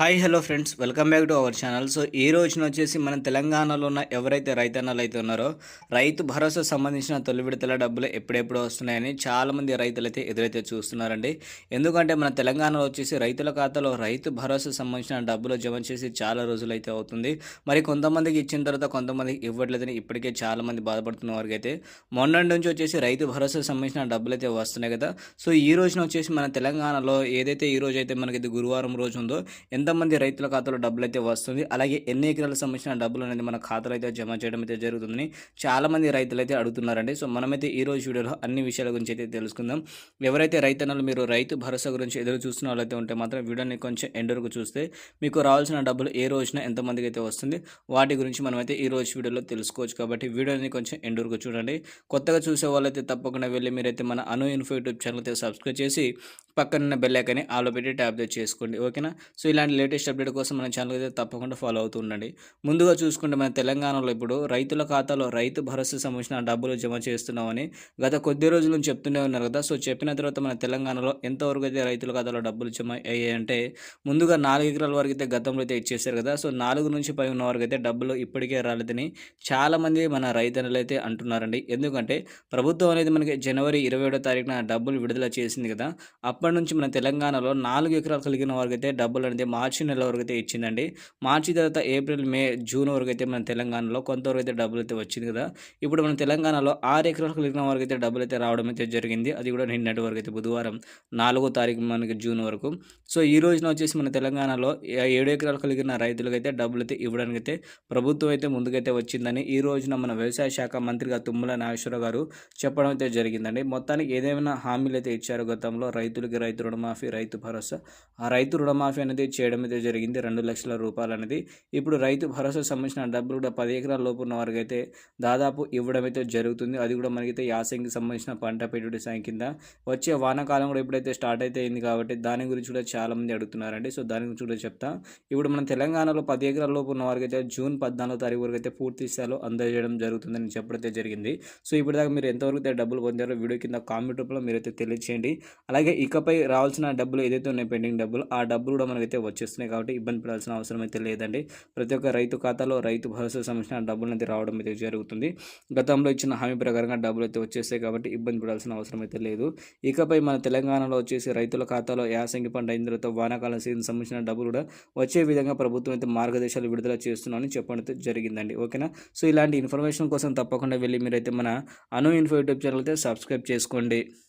Hi hello friends. Welcome back to our channel. So ఈ రోజున వచ్చేసి మన తెలంగాణలో ఉన్న ఎవరైతే రైతన్నలు అయితే ఉన్నారో రైతు భరోసా సంబంధించిన తొలి విడతల డబ్బులు ఎప్పుడెప్పుడు వస్తున్నాయని చాలామంది రైతులైతే ఎదురైతే చూస్తున్నారండి. ఎందుకంటే మన తెలంగాణలో వచ్చేసి రైతుల ఖాతాలో రైతు భరోసా సంబంధించిన డబ్బులు జమ చేసి చాలా రోజులు అయితే అవుతుంది. మరి కొంతమందికి ఇచ్చిన తర్వాత కొంతమందికి ఇవ్వట్లేదని ఇప్పటికే చాలామంది బాధపడుతున్న వారికి అయితే మొన్నటి నుంచి వచ్చేసి రైతు భరోసా సంబంధించిన డబ్బులు అయితే వస్తున్నాయి కదా. సో ఈ రోజున వచ్చేసి మన తెలంగాణలో ఏదైతే ఈ రోజు అయితే మనకి గురువారం రోజు ఉందో ఎంతమంది రైతుల ఖాతాలో డబ్బులు అయితే వస్తుంది. అలాగే ఎన్ని ఎకరాలకు సంబంధించిన డబ్బులు అనేది మన ఖాతాలో అయితే జమ చేయడం అయితే జరుగుతుందని చాలామంది రైతులు అయితే అడుగుతున్నారండి. సో మనమైతే ఈ రోజు వీడియోలో అన్ని విషయాల గురించి అయితే తెలుసుకుందాం. ఎవరైతే రైతన్నలు మీరు రైతు భరోసా గురించి ఎదురు చూస్తున్న వాళ్ళైతే ఉంటే మాత్రం వీడియోని కొంచెం ఎండ్ వరకు చూస్తే మీకు రావాల్సిన డబ్బులు ఏ రోజున ఎంతమందికి అయితే వస్తుంది వాటి గురించి మనమైతే ఈ రోజు వీడియోలో తెలుసుకోవచ్చు. కాబట్టి వీడియోని కొంచెం ఎండ్ వరకు చూడండి. కొత్తగా చూసే వాళ్ళైతే తప్పకుండా వెళ్ళి మీరైతే మన అను ఇన్ఫో యూట్యూబ్ ఛానల్ అయితే సబ్స్క్రైబ్ చేసి పక్కన బెల్లైకని ఆలో పెట్టి ట్యాప్ చేసుకోండి. ఓకేనా? సో ఇలాంటి లేటెస్ట్ అప్డేట్ కోసం మన ఛానల్ అయితే తప్పకుండా ఫాలో అవుతూ ఉండండి. ముందుగా చూసుకుంటే మన తెలంగాణలో ఇప్పుడు రైతుల ఖాతాలో రైతు భరోసా సంబంధించిన డబ్బులు జమ చేస్తున్నామని గత కొద్ది రోజుల నుంచి చెప్తూనే ఉన్నారు కదా. సో చెప్పిన తర్వాత మన తెలంగాణలో ఎంతవరకు అయితే రైతుల ఖాతాలో డబ్బులు జమ అయ్యాయంటే ముందుగా నాలుగు ఎకరాల వరకు అయితే గతంలో అయితే ఇచ్చేసారు కదా. సో నాలుగు నుంచి పై ఉన్న వరకు అయితే డబ్బులు ఇప్పటికే రాలేదని చాలామంది మన రైతన్నలు అయితే అంటున్నారండి. ఎందుకంటే ప్రభుత్వం అనేది మనకి జనవరి ఇరవై ఏడో తారీఖున డబ్బులు విడుదల చేసింది కదా. అప్పటి నుంచి మన తెలంగాణలో నాలుగు ఎకరాలు కలిగిన వారికి అయితే డబ్బులు అనేది మార్చి నెల వరకు అయితే ఇచ్చిందండి. మార్చి తర్వాత ఏప్రిల్ మే జూన్ వరకు అయితే మన తెలంగాణలో కొంతవరకు అయితే డబ్బులు అయితే వచ్చింది కదా. ఇప్పుడు మన తెలంగాణలో ఆరు ఎకరాలకు కలిగిన వరకు అయితే డబ్బులు అయితే రావడం అయితే జరిగింది. అది కూడా నిన్నటి వరకు అయితే బుధవారం నాలుగో తారీఖు మనకి జూన్ వరకు. సో ఈ రోజున వచ్చేసి మన తెలంగాణలో ఏడు ఎకరాలు కలిగిన రైతులకు అయితే డబ్బులు అయితే ఇవ్వడానికి అయితే ప్రభుత్వం అయితే ముందుకైతే వచ్చిందని ఈ రోజున మన వ్యవసాయ శాఖ మంత్రిగా తుమ్మల నాగేశ్వరరావు గారు చెప్పడం అయితే జరిగిందండి. మొత్తానికి ఏదేమైనా హామీలు అయితే ఇచ్చారు గతంలో? రైతులకి రైతు రుణమాఫీ రైతు భరోసా. ఆ రైతు రుణమాఫీ అనేది చేయడం అయితే జరిగింది. రెండు లక్షల రూపాయలు అనేది ఇప్పుడు రైతు భరోసా సంబంధించిన డబ్బులు కూడా పది ఎకరాల లోపు ఉన్న వారికి అయితే దాదాపు ఇవ్వడం అయితే జరుగుతుంది. అది కూడా మనకైతే యాసంగికి సంబంధించిన పంట పెట్టుబడి సాయం కింద వచ్చే వానాకాలం కూడా ఇప్పుడైతే స్టార్ట్ అయితే అయింది కాబట్టి దాని గురించి కూడా చాలా మంది అడుగుతున్నారండి. సో దాని గురించి కూడా చెప్తా. ఇప్పుడు మన తెలంగాణలో పది ఎకరాల లోపు ఉన్న వారికి అయితే జూన్ పద్నాలుగో తారీఖు వరకు అయితే పూర్తి స్థాయిలో అందజేయడం జరుగుతుందని చెప్పడైతే జరిగింది. సో ఇప్పటిదాకా మీరు ఎంతవరకు అయితే డబ్బులు పొందారో వీడియో కింద కామెంట్ రూపంలో మీరైతే తెలియచేయండి. అలాగే ఇకపై రావాల్సిన డబ్బులు ఏదైతే ఉన్నాయి పెండింగ్ డబ్బులు ఆ డబ్బులు కూడా మనకైతే వచ్చేస్తున్నాయి కాబట్టి ఇబ్బంది పడాల్సిన అవసరం అయితే లేదండి. ప్రతి ఒక్క రైతు ఖాతాలో రైతు భరోసా సంబంధించిన డబ్బులు అయితే రావడం అయితే జరుగుతుంది. గతంలో ఇచ్చిన హామీ ప్రకారంగా డబ్బులు అయితే వచ్చేస్తాయి కాబట్టి ఇబ్బంది పడాల్సిన అవసరం అయితే లేదు. ఇకపై మన తెలంగాణలో వచ్చేసి రైతుల ఖాతాలో యాసంగి పంట అయిన తర్వాత వానాకాలం సీజన్ సంబంధించిన డబ్బులు కూడా వచ్చే విధంగా ప్రభుత్వం అయితే మార్గదర్శకాలు విడుదల చేస్తున్నామని చెప్పడం అయితే జరిగిందండి. ఓకేనా? సో ఇలాంటి ఇన్ఫర్మేషన్ కోసం తప్పకుండా వెళ్ళి మీరైతే మన అను ఇన్ఫో యూట్యూబ్ ఛానల్ అయితే సబ్స్క్రైబ్ చేసుకోండి.